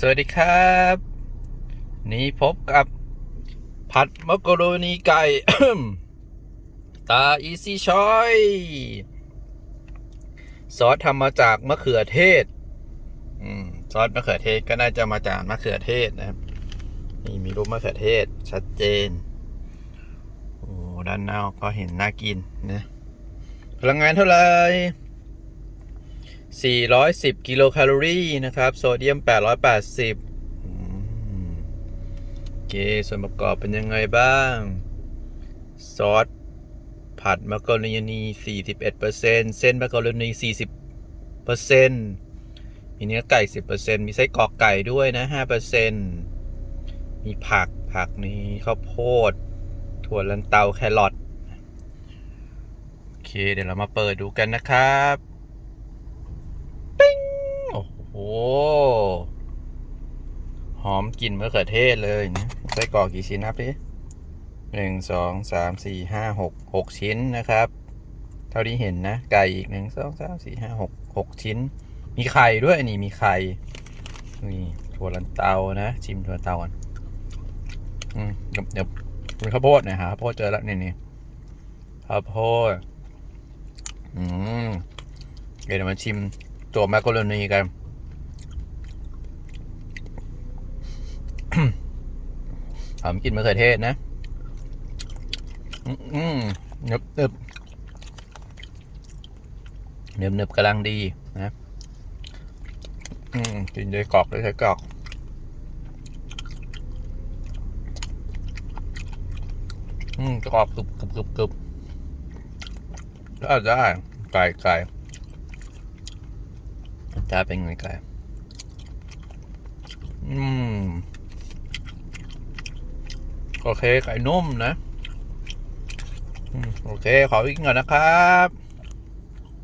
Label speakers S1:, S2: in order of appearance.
S1: สวัสดีครับ นี่พบกับผัดมักกะโรนีไก่ ตาอีซี่ชอยซอสทำมาจากมะเขือเทศอซอสมะเขือเทศก็น่าจะมาจากมะเขือเทศนะครับ นี่มีรูปมะเขือเทศชัดเจน โอ้ด้านนอกก็เห็นน่ากินนะพลังงานเท่าไหร่ 410 กิโลแคลอรี่นะครับ โซเดียม 880อืมโอเค ส่วนประกอบเป็นยังไงบ้าง ซอสผัดมักกะโรนี41%เส้นมักกะโรนี40%มีเนื้อไก่ 10%มีไส้กรอกไก่ด้วยนะ 5%มีผักผักนี้ข้าวโพด ถั่วลันเตาแครอทโอเค เดี๋ยวเรามาเปิดดูกันนะครับ ห หอมกลิ่นมะเขือเทศเลยนะไส้กรอกกี่ชิ้นนับดิหนึ่งสองสามสี่ห้าหกหกชิ้นนะครับ เท่าที่เห็นนะ ไก่อีกหนึ่งสองสามสี่ห้าหกหกชิ้น มีไข่ด้วยนี่มีไข่นี่ถั่วลันเตานะชิมถั่วเตาก่อนอืมเดี๋ยวเดี๋ยวเป็นข้าวโพดหนะฮะข้าวโพดเจอแล้วนี่นี่ข้าวโพดอืมเดี๋ยวมาชิมตัวแมคโครนีกัน ห อมกลิ่นมะเขือเทศนะ อืมเนึบเนึบเนึบเนึบกำลังดีนะ อืมกินด้วยกรอกด้วยใช้กรอกอืมกรอบกรึบกรึบกรึบกรึบได้ได้ไก่ไก่จะเป็นไงกันอืม โอเคไก่นุ่มนะ โอเค ขอวิ่งก่อนนะครับ